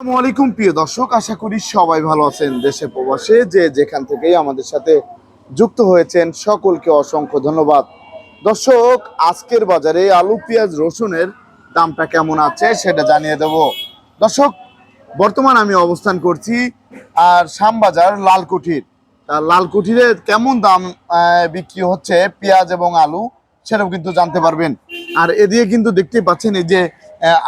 আসসালামু আলাইকুম, প্রিয় দর্শক। আশা করি সবাই ভালো আছেন দেশে প্রবাসে, যে যেখান থেকেই আমাদের সাথে যুক্ত হয়েছেন, সকলকে অসংখ্য ধন্যবাদ। দর্শক, আজকের বাজারে আলু, পেঁয়াজ, রসুনের দামটা কেমন আছে সেটা জানিয়ে দেব। দর্শক, বর্তমান আমি অবস্থান করছি, আর শ্যামবাজার লালকুঠির। লালকুঠিরে কেমন দাম বিক্রি হচ্ছে পেঁয়াজ এবং আলু, সেটাও কিন্তু জানতে পারবেন। আর এদিকে কিন্তু দেখতে পাচ্ছেন এই যে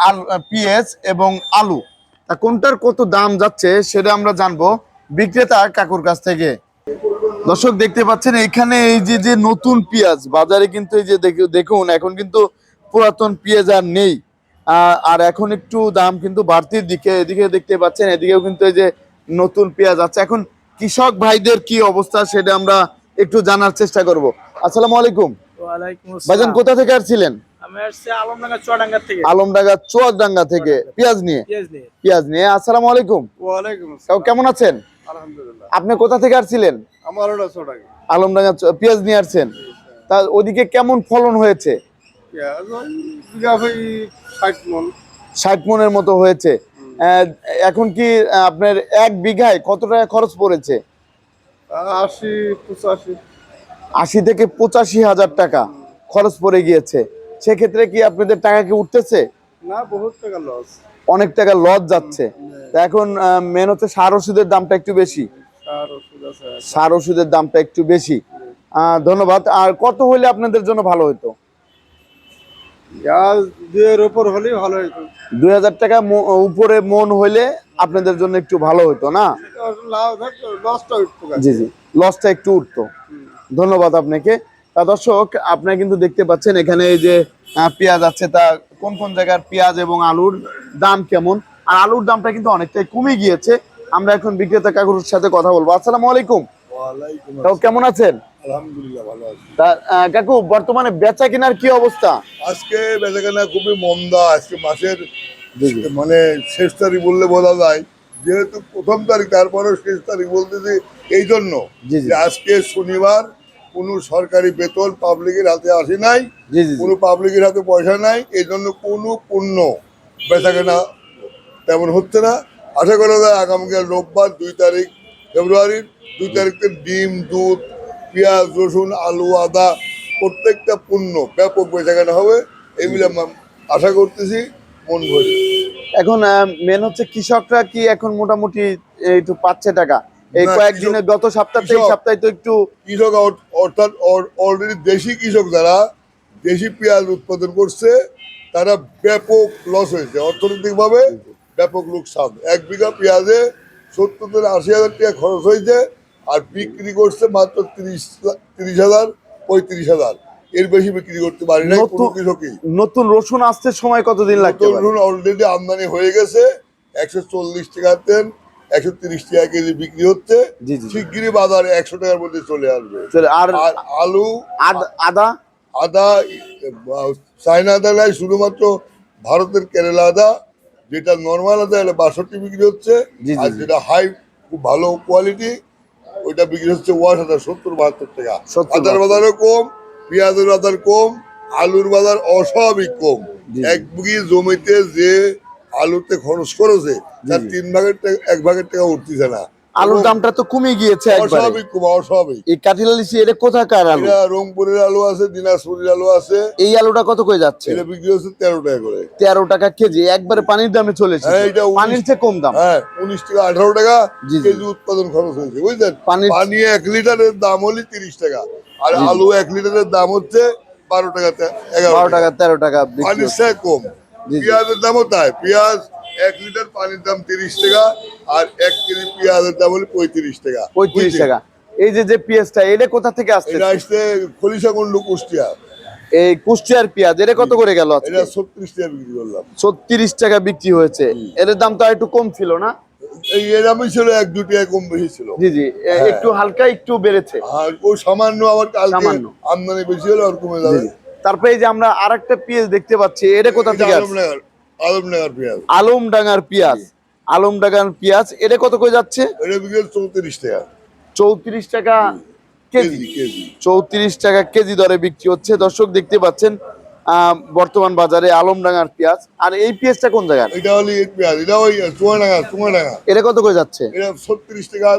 আল, পেঁয়াজ এবং আলু। তা কোনটার কত দাম যাচ্ছে সেটা আমরা জানব বিক্রেতা কাকুর কাছ থেকে। দর্শক দেখতে পাচ্ছেন এখানে এই যে যে নতুন পেঁয়াজ বাজারে কিন্তু এই যে দেখুন এখন কিন্তু পুরাতন পেঁয়াজ আর নেই। আহ, আর এখন একটু দাম কিন্তু বাড়তির দিকে এদিকে দেখতে পাচ্ছেন এদিকেও কিন্তু এই যে নতুন পেঁয়াজ আছে। এখন কৃষক ভাইদের কি অবস্থা সেটা আমরা একটু জানার চেষ্টা করব। আসসালামু আলাইকুম। ভাইজান কোথা থেকে আসছিলেন? আলমডাঙ্গা চুয়াডাঙ্গা থেকে। পেঁয়াজ নিয়ে? পেঁয়াজ নিয়ে। আসসালামু আলাইকুম। কেমন আছেন? আপনি কোথা থেকে আসছিলেন? আলমডাঙ্গা পেঁয়াজ নিয়ে আসছেন। তা ওদিকে কেমন ফলন হয়েছে? ষাট মনের মতো হয়েছে। এখন কি আপনার এক বিঘায় কত টাকা খরচ পড়েছে? আশি পঁচাশি। আশি থেকে পঁচাশি হাজার টাকা খরচ পড়ে গিয়েছে। সেক্ষেত্রে কি আপনাদের টাকা কি উঠতেছে? না বহুত টাকা লস অনেক টাকা লস যাচ্ছে। তা এখন মেন হচ্ছে সার ওষুধের দামটা একটু বেশি। সার ওষুধের দামটা একটু বেশি। ধন্যবাদ। আর কত হলে আপনাদের জন্য ভালো হতো দুই হাজার টাকা উপরে মন হইলে আপনাদের জন্য একটু ভালো হতো না? জি জি। লসটা একটু উঠতো। ধন্যবাদ আপনাকে। তা দর্শক আপনারা কিন্তু দেখতে পাচ্ছেন এখানে এই যে পেঁয়াজ আছে তা কোন কোন জায়গার পেঁয়াজ এবং আলুর দাম কেমন? আর আলুর দামটা কিন্তু অনেকটাই কমে গিয়েছে। আমরা এখন বিক্রেতা কাকুর সাথে কথা বলব। আসসালামু আলাইকুম। কেমন আছেন? আলহামদুলিল্লাহ ভালো আছে। কাকু বর্তমানে বেচা কেনার কি অবস্থা? আজকে বেচাকেনা খুবই মন্দা আজকে মাসের মানে শেষ তারিখ বললে বলা যায়। যেহেতু প্রথম তারিখ তারপরেও শেষ তারিখ বলতেছি এই জন্য আজকে শনিবার কোনো সরকারি বেতন পাবলিকের হাতে আসে নাই। কোনো পাবলিকের হাতে পয়সা নাই এই জন্য কোনো পণ্য বেচাকেনা তেমন হচ্ছে না। আশা করা যায় আগামীকাল রোববার দুই তারিখ ফেব্রুয়ারির দুই তারিখে ডিম দুধ পেঁয়াজ রসুন আলু আদা প্রত্যেকটা পণ্য ব্যাপক বেচা কেনা হবে এগুলো আশা করতেছি মন ভরে। এখন মেন হচ্ছে কৃষকরা কি এখন মোটামুটি একটু পাচ্ছে টাকা? এই কয়েকদিনে গত সপ্তাহ কৃষক- সপ্তাহে তো একটু কৃষক অর্থাৎ অলরেডি দেশি কৃষক যারা দেশি পেঁয়াজ উৎপাদন করছে তারা ব্যাপক লস হয়েছে। অর্থনৈতিকভাবে ব্যাপক লোকসান। এক বিঘা পেঁয়াজে সত্তর থেকে আশি হাজার টাকা খরচ হয়েছে আর বিক্রি করছে মাত্র তিরিশ তিরিশ হাজার পঁয়ত্রিশ হাজার। এর বেশি বিক্রি করতে পারি না কোনো কৃষকই। নতুন রসুন আসতে সময় কতদিন লাগতে পারে? অলরেডি আমদানি হয়ে গেছে। একশো চল্লিশ টাকা তেল একশো তিরিশ টাকা কেজি বিক্রি হচ্ছে। শিগগিরই বাজারে একশো টাকার মধ্যে চলে আসবে। আর আলু আদ- আদা? চায়না আদা নাই শুধুমাত্র ভারতের কেরালা আদা যেটা নর্মাল আদা হলে বাষট্টি বিক্রি হচ্ছে আর যেটা হাই খুব ভালো কোয়ালিটি ওইটা বিক্রি হচ্ছে ওয়াশ হাজার সত্তর বাহাত্তর টাকা। আদার বাজারও কম পেঁয়াজের বাজার কম আলুর বাজার অস্বাভাবিক কম। এক বিঘি জমিতে যে আলুতে খরচ করেছে তার তিন ভাগের এক ভাগের টাকা উঠতেছে না। আলুর দামটা তো কমে গিয়েছে একবারে। অস্বাভাবিক কম অস্বাভাবিক। এই কাঠিলালিসি এটা কোথাকার আলু? এটা রংপুরের আলু আছে দিনাজপুরের আলু আছে। এই আলুটা কত করে যাচ্ছে? এটা বিক্রি হচ্ছে তেরো টাকা করে। তেরো টাকা কেজি একবারে পানির দামে চলেছে হ্যাঁ, এটা পানির চেয়ে কম দাম। হ্যাঁ উনিশ টাকা আঠারো টাকা। কেজি উৎপাদন খরচ হয়েছে বুঝলেন? পানি এক লিটারের দাম হলে তিরিশ টাকা আর আলু এক লিটারের দাম হচ্ছে বারো টাকা এগারো বারো টাকা। তেরো টাকা পানির চেয়ে কম। পেঁয়াজের দামও তাই। পেঁয়াজ এক লিটার পানির দাম তিরিশ টাকা আর এক কেজি পেঁয়াজের দাম হলে পঁয়ত্রিশ টাকা। পঁয়ত্রিশ টাকা। এই যে যে পেঁয়াজটা এটা কোথা থেকে আসছে? এটা আসছে খলিশাকুণ্ড কুষ্টিয়া। এই কুষ্টিয়ার পেঁয়াজ এটা কত করে গেল এটা ছত্রিশ টাকা বিক্রি করলাম। ছত্রিশ টাকা বিক্রি হয়েছে। এর দাম তো একটু কম ছিল না? এরমই ছিল এক কম বেশি ছিল। জি জি। হ্যাঁ। একটু হালকা একটু বেড়েছে। আর ও সামান্য আবার কালকে। আমদানি বেশি হলে আর কমে যাবে। তারপরে এই যে আমরা আর একটা পেঁয়াজ দেখতে পাচ্ছি এটা কোথা থেকে আলমনগর পেঁয়াজ। আলমডাঙ্গার পেঁয়াজ। আলমডাঙ্গার পেঁয়াজ এটা কত করে যাচ্ছে? এটা বিকেল চৌত্রিশ টাকা। চৌত্রিশ টাকা কেজি। চৌত্রিশ টাকা কেজি দরে বিক্রি হচ্ছে। দর্শক দেখতে পাচ্ছেন আহ, বর্তমান বাজারে আলমডাঙ্গার পেঁয়াজ। আর এই পেঁয়াজটা কোন জায়গার? এটা হলো এর পেঁয়াজ এটা ওই চুয়াডাঙ্গা চুয়াডাঙ্গা। এটা কত করে যাচ্ছে? এটা ছত্রিশ টাকা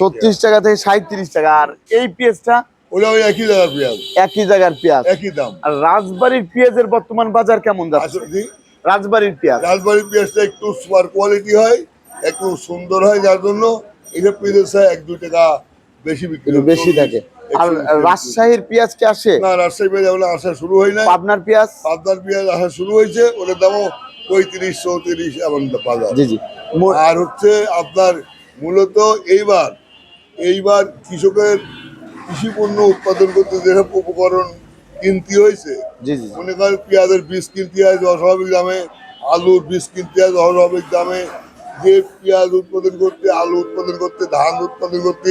ছত্রিশ টাকা থেকে সাঁত্রিশ টাকা। আর এই পেঁয়াজটা ওটা ওই একই জায়গার পেঁয়াজ। একই জায়গার পেঁয়াজ। একই দাম। আর রাজবাড়ির পেঁয়াজের বর্তমান বাজার কেমন যাচ্ছে? আসলে কি রাজবাড়ির পেঁয়াজ। রাজবাড়ির পেঁয়াজটা একটু সুপার কোয়ালিটি হয় একটু সুন্দর হয় যার জন্য এটা পেঁয়াজের চাই এক দুই টাকা বেশি বিক্রি বেশি থাকে। আর রাজশাহীর পেঁয়াজ কি আসে? না রাজশাহী পেঁয়াজ এখনও আসা শুরু হয় না পাবনার পেঁয়াজ? পাবনার পেঁয়াজ আসা শুরু হয়েছে ওটার দামও পঁয়ত্রিশ চৌত্রিশ এমন বাজার। জি জি। আর হচ্ছে আপনার মূলত এইবার এইবার কৃষকের কৃষি পণ্য উৎপাদন করতে যেসব উপকরণ কিনতে হয়েছে মনে করেন পেঁয়াজের বীজ কিনতে হয় অস্বাভাবিক দামে আলুর বীজ কিনতে হয় অস্বাভাবিক দামে যে পেঁয়াজ উৎপাদন করতে আলু উৎপাদন করতে ধান উৎপাদন করতে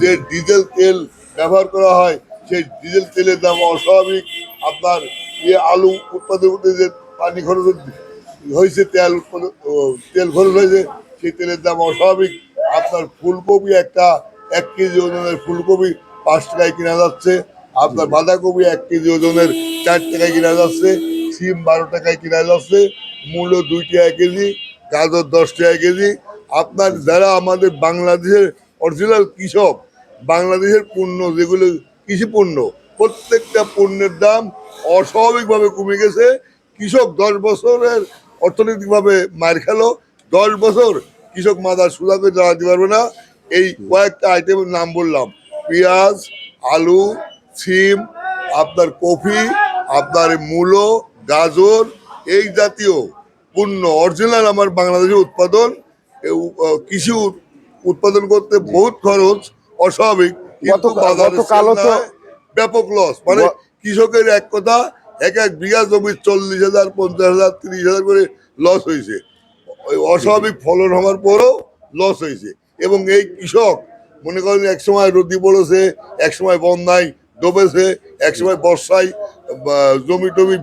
যে ডিজেল তেল ব্যবহার করা হয় সেই ডিজেল তেলের দাম অস্বাভাবিক। আপনার ইয়ে আলু উৎপাদন করতে যে পানি খরচ হয়েছে তেল উৎপাদন তেল খরচ হয়েছে সেই তেলের দাম অস্বাভাবিক। আপনার ফুলকপি একটা এক কেজি ওজনের ফুলকপি পাঁচ টাকায় কেনা যাচ্ছে। আপনার বাঁধাকপি এক কেজি ওজনের চার টাকায় কেনা যাচ্ছে। সিম বারো টাকায় কেনা যাচ্ছে। মূল্য দুই টাকা কেজি, গাজর দশ টাকা কেজি। আপনার যারা আমাদের বাংলাদেশের অরিজিনাল কৃষক, বাংলাদেশের পণ্য যেগুলো কৃষি পণ্য, প্রত্যেকটা পণ্যের দাম অস্বাভাবিকভাবে কমে গেছে। কৃষক দশ বছরের অর্থনৈতিকভাবে মার খেলো। দশ বছর কৃষক মাদার সুদা করে দাঁড়াতে পারবে না। এই কয়েকটা আইটেমের নাম বললাম। পেঁয়াজ আলু সিম আপনার কফি আপনার মূলো গাজর এই জাতীয় পণ্য অরিজিনাল আমার বাংলাদেশের উৎপাদন। কৃষি উৎপাদন করতে বহুত খরচ অস্বাভাবিক। কিন্তু বাজারে ব্যাপক লস মানে কৃষকের এক কথা এক এক বিঘা জমির চল্লিশ হাজার পঞ্চাশ হাজার তিরিশ হাজার করে লস হয়েছে। অস্বাভাবিক ফলন হওয়ার পরও লস হয়েছে। এবং এই কৃষক মনে করেন এক সময় রোদি পড়েছে, এক সময় বন্যায় ডুবেছে, এক সময় বর্ষায় জমি টমি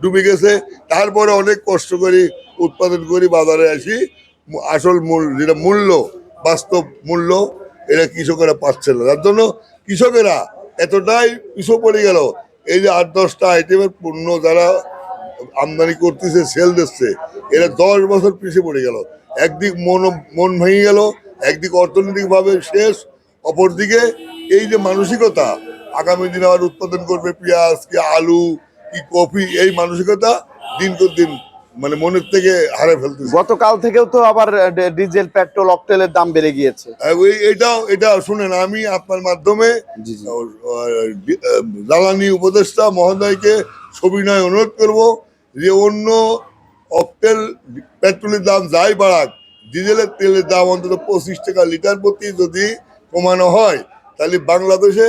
ডুবে গেছে। তারপরে অনেক কষ্ট করি উৎপাদন করি বাজারে আসি। আসল মূল, যেটা মূল্য, বাস্তব মূল্য, এটা কৃষকেরা পাচ্ছে না। যার জন্য কৃষকেরা এতটাই পিছু পড়ে গেল। এই যে আট, দশটা আইটেমের পণ্য যারা আমদানি করতেছে সেল দিচ্ছে, এরা দশ বছর পিছিয়ে পড়ে গেল। একদিক মন মন ভেঙে গেল একদিক অর্থনৈতিকভাবে শেষ অপরদিকে এই যে মানসিকতা আগামী দিনে আবার উৎপাদন করবে পেঁয়াজ কি আলু কি কফি এই মানসিকতা দিন কর দিন মানে মনের থেকে হারে ফেলতেছে। গতকাল থেকেও তো আবার ডিজেল পেট্রোল অকটেলের দাম বেড়ে গিয়েছে। এটাও এটা শুনেন আমি আপনার মাধ্যমে জ্বালানি উপদেষ্টা মহোদয়কে সবিনয় অনুরোধ করব যে অন্য অক্টেল পেট্রোলের দাম যাই বাড়াক ডিজেলের তেলের দাম অন্তত পঁচিশ টাকা লিটার প্রতি যদি কমানো হয় তাহলে বাংলাদেশে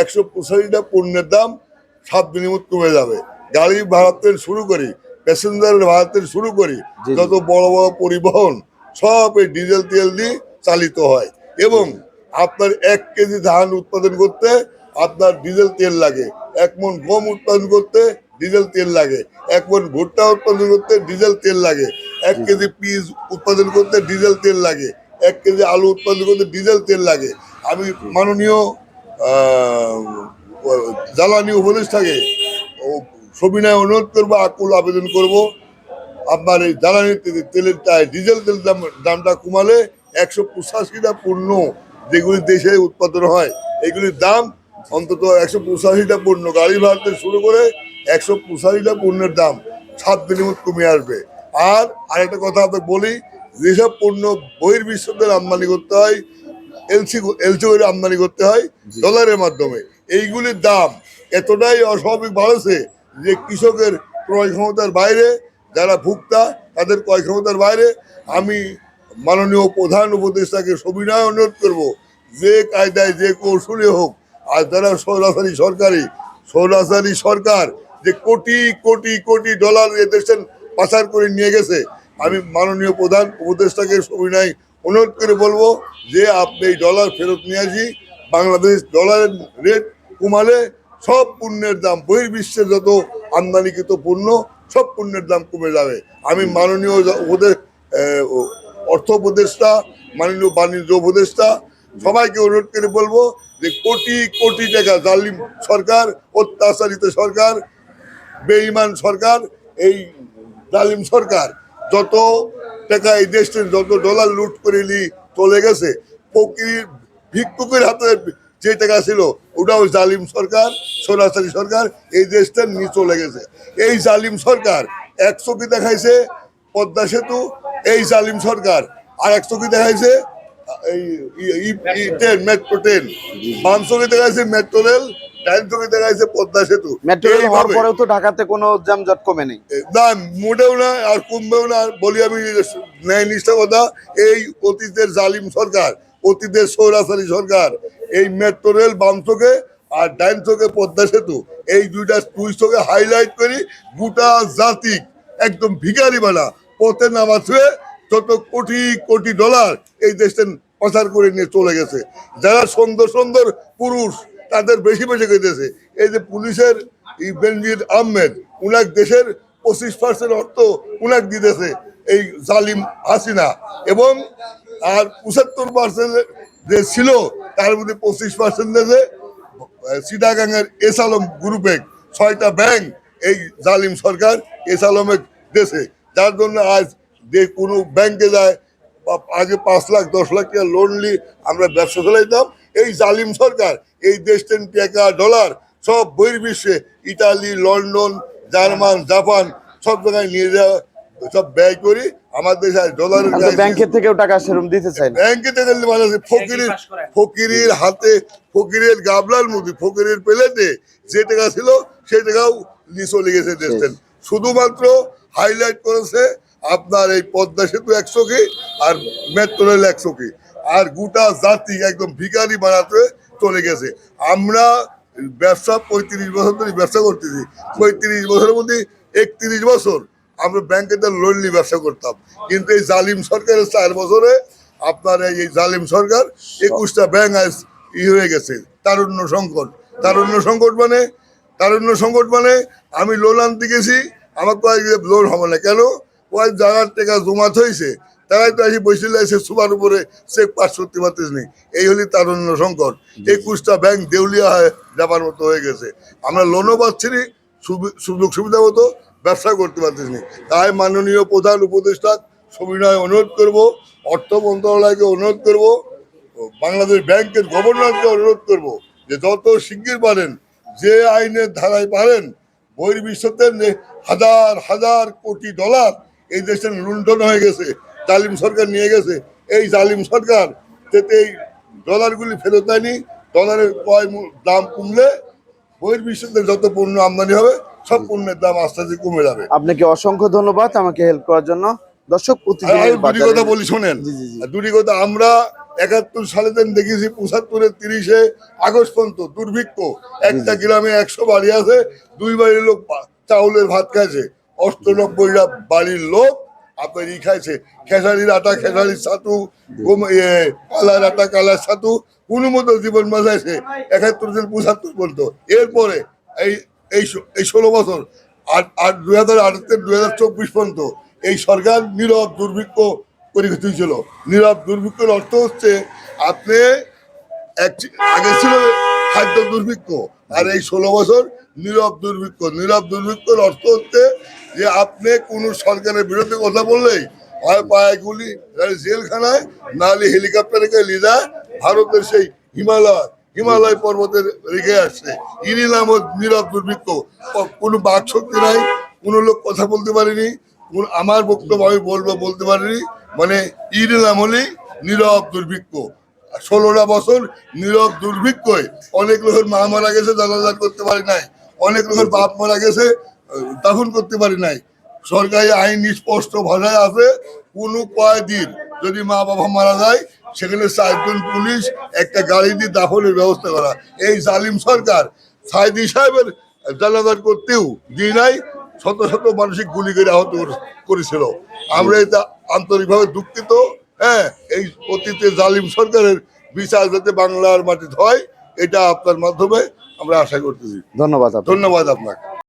একশো পঁচাশিটা পণ্যের দাম সাত বিনিমত কমে যাবে। গাড়ি ভাড়া শুরু করি প্যাসেঞ্জারের ভাড়া শুরু করি। যত বড় বড় পরিবহন সব এই ডিজেল তেল দিয়ে চালিত হয়। এবং আপনার এক কেজি ধান উৎপাদন করতে আপনার ডিজেল তেল লাগে। এক মন গম উৎপাদন করতে ডিজেল তেল লাগে। এক মন ভুট্টা উৎপাদন করতে ডিজেল তেল লাগে। এক কেজি পিস উৎপাদন করতে ডিজেল তেল লাগে এক কেজি আলু উৎপাদন করতে ডিজেল তেল লাগে। আমি মাননীয় জ্বালানি উপদেষ্টাকে সবিনয় অনুরোধ করব আকুল আবেদন করব আপনার এই জ্বালানি তেলের ডিজেল তেল দাম দামটা কমালে একশো পঁচাশিটা পণ্য যেগুলি দেশে উৎপাদন হয় এগুলির দাম অন্তত একশো পঁচাশিটা পণ্য। গাড়ি ভাড়া থেকে শুরু করে একশো পঁচাশিটা পণ্যের দাম সাত বিনিমত কমে আসবে। আর আরেকটা কথা আপনাকে বলি যেসব পণ্য বহির্বিশ্বদের আমদানি করতে হয় এলসি এলসি করে আমদানি করতে হয় ডলারের মাধ্যমে। এইগুলির দাম এতটাই অস্বাভাবিক বাড়ছে যে কৃষকের ক্রয় ক্ষমতার বাইরে যারা ভুক্তা তাদের ক্রয় ক্ষমতার বাইরে। আমি মাননীয় প্রধান উপদেষ্টাকে সবিনয় অনুরোধ করব যে কায়দায় যে কৌশলে হোক আর যারা সৌরাসারি সরকারি সৌরাসারি সরকার যে কোটি কোটি কোটি ডলার এদেশের পাচার করে নিয়ে গেছে। আমি মাননীয় প্রধান উপদেষ্টাকে সবিনয় অনুরোধ করে বলব যে আপনি এই ডলার ফেরত নিয়ে আসি, বাংলাদেশ ডলারের রেট কমালে সব পণ্যের দাম, বহির্বিশ্বের যত আমদানিকৃত পণ্য, সব পণ্যের দাম কমে যাবে। আমি মাননীয় উপদেশ অর্থ উপদেষ্টা, মাননীয় বাণিজ্য উপদেষ্টা, সবাইকে অনুরোধ করে বলব যে কোটি কোটি টাকা জালিম সরকার, অত্যাচারিত সরকার, বেঈমান সরকার, এই জালিম সরকার যত টাকা এই দেশটির যত ডলার লুট করে নি চলে গেছে, ফকির ভিক্ষুকের হাতে যে টাকা ছিল, ওটাও জালিম সরকার সরাসরি সরকার এই দেশটা নিয়ে চলে গেছে। এই জালিম সরকার এক চোখে দেখাইছে? পদ্মা সেতু, এই জালিম সরকার আর এক চোখে দেখাইছে? এই ট্রেন, মেট্রো ট্রেন। বাম চোখে দেখাইছে? মেট্রো রেল পদ্মা সেতু। মেট্রো রেল হওয়ার পরেও তো ঢাকাতে কোনো কমে নেই না মোটেও না আর কমবেও না বলি আমি ন্যায় নিষ্ঠা কথা এই অতীতের জালিম সরকার অতীতের সৌরাচারী সরকার এই মেট্রো রেল বাম আর ডাইন চোখে পদ্মা সেতু এই দুইটা দুই চোখে হাইলাইট করি গোটা জাতি একদম ভিখারি বানা পথে নামা ছুঁয়ে যত কোটি কোটি ডলার এই দেশটা পাচার করে নিয়ে চলে গেছে। যারা সুন্দর সুন্দর পুরুষ তাদের বেশি বেশি গেছে এই যে পুলিশের বেনজির আহমেদ, উনাক দেশের পঁচিশ পার্সেন্ট অর্থ উনাক দিতেছে এই জালিম হাসিনা এবং আর পঁচাত্তর পার্সেন্ট যে ছিল, তার মধ্যে পঁচিশ পার্সেন্ট দেশে সিটাগাঙ্গের এস আলম গ্রুপে ছয়টা ব্যাংক এই জালিম সরকার এস আলমের দেশে যার জন্য আজ যে কোনো ব্যাংকে যায় আগে পাঁচ লাখ, দশ লাখ টাকা লোন নিয়ে আমরা ব্যবসা চালাইতাম এই জালিম সরকার এই দেশটেন টাকা ডলার সব বহির্বিশ্বে ইতালি লন্ডন জার্মান জাপান সব জায়গায় নিয়ে যাওয়া সব ব্যয় করি আমাদের দেশে আজ আর তো ব্যাংকের থেকেও টাকা সেরকম দিতে চাই ব্যাংকে থেকে মানে ফকিরের ফকিরের হাতে ফকিরের গাবলার মধ্যে ফকিরের প্লেটে যে টাকা ছিল সেই টাকাও নিয়ে চলে গেছে দেশটেন শুধুমাত্র হাইলাইট করেছে আপনার এই পদ্মা সেতু একশো কি আর মেট্রো রেল একশো কি। আর গোটা জাতি একদম ভিখারি বানাতে চলে গেছে। আমরা ব্যবসা পঁয়ত্রিশ বছর ধরে ব্যবসা করতেছি। পঁয়ত্রিশ বছরের মধ্যে একত্রিশ বছর আমরা ব্যাংকে লোন নিয়ে ব্যবসা করতাম। কিন্তু এই জালিম সরকারের চার বছরে আপনার এই জালিম সরকার একুশটা ব্যাংক আজ ই হয়ে গেছে। তারুণ্য সংকট। তারুণ্য সংকট মানে? তারুণ্য সংকট মানে আমি লোন আনতে গেছি, আমার কয়েক লোন হবে না। কেন? কয়েক জায়গার টাকা জমা হয়েছে। তারাই তো এসে বসে আছে সুপার উপরে চেক পাস করতে পারতেছে নি। এই হলি তারুণ্য সংকট। একুশটা ব্যাংক দেউলিয়া হয়ে যাবার মতো হয়ে গেছে। আমরা লোনও পাচ্ছি নি সুযোগ সুবিধা মতো ব্যবসা করতে পারতেছি নি। তাই মাননীয় প্রধান উপদেষ্টা সবিনয় অনুরোধ করব অর্থ মন্ত্রণালয়কে অনুরোধ করব বাংলাদেশ ব্যাংকের গভর্নরকে অনুরোধ করব যে যত শিগগির পারেন যে আইনের ধারায় পারেন বহির্বিশ্বতে হাজার হাজার কোটি ডলার এই দেশের লুণ্ঠন হয়ে গেছে। জালিম সরকার নিয়ে গেছে। এই জালিম সরকার যাতে এই ডলারগুলি ফেরত দেয়নি ডলারের ক্রয় দাম কমলে বহির্বিশ্বতে যত পণ্য আমদানি হবে সব পণ্যের দাম আস্তে আস্তে কমে যাবে। আপনাকে অসংখ্য ধন্যবাদ আমাকে হেল্প করার জন্য। দর্শক দুটি কথা বলি শোনেন। দুটি কথা আমরা একাত্তর সালে দেখেছি পঁচাত্তরের তিরিশে আগস্ট পর্যন্ত দুর্ভিক্ষ। একটা গ্রামে একশো বাড়ি আছে দুই বাড়ির লোক চাউলের ভাত খাইছে। অষ্টানব্বইটা বাড়ির লোক আপনার ই খাইছে খেসারির আটা খেসারির ছাতু এ, কালার আটা কালার ছাতু কোনো মতো জীবন বাঁচাইছে একাত্তর থেকে পঁচাত্তর পর্যন্ত এরপরে এই এই ষোলো বছর আর আর দুই হাজার আঠাশ থেকে দুই হাজার চব্বিশ পর্যন্ত এই সরকার নীরব দুর্ভিক্ষ করে তুলছিল নীরব দুর্ভিক্ষের অর্থ হচ্ছে আপনি এক- আগে ছিল খাদ্য দুর্ভিক্ষ আর এই ষোলো বছর নীরব দুর্ভিক্ষ নীরব দুর্ভিক্ষের অর্থ হচ্ছে যে আপনি কোনো সরকারের বিরুদ্ধে কথা বললেই হয় পায়ে গুলি জেলখানায়, নাহলে হেলিকপ্টারে গিয়ে যায়। ভারতের সেই হিমালয় হিমালয় পর্বতের রেখে আসছে। ইনি নাম নীরব দুর্ভিক্ষ ক- কোনো বাক শক্তি নাই, কোনো লোক কথা বলতে পারেনি আমার বক্তব্য আমি বলব, বলতে পারিনি। মানে ইর নাম হলেই নীরব দুর্ভিক্ষ ষোলোটা বছর নীরব দুর্ভিক্ষয় অনেক লোকের মা মারা গেছে জানাজার করতে পারি নাই। অনেক লোকের বাপ মারা গেছে দাফন করতে পারি নাই। সরকারি আইন স্পষ্ট ভাষায় আছে কোনো কয়দিন যদি মা বাবা মারা যায় সেখানে চারজন পুলিশ একটা গাড়ি দিয়ে দাফনের ব্যবস্থা করা। এই জালিম সরকার সাইদি সাহেবের জানাজার করতেও দিয়ে নাই শত শত মানসিক গুলি করে আহত করে- করেছিল। আমরা এটা আন্তরিকভাবে দুঃখিত। হ্যাঁ এই অতীতে জালিম সরকারের বিচার যাতে বাংলার মাটিতে হয় এটা আপনার মাধ্যমে আমরা আশা করতেছি। ধন্যবাদ ধন্যবাদ আপনাকে।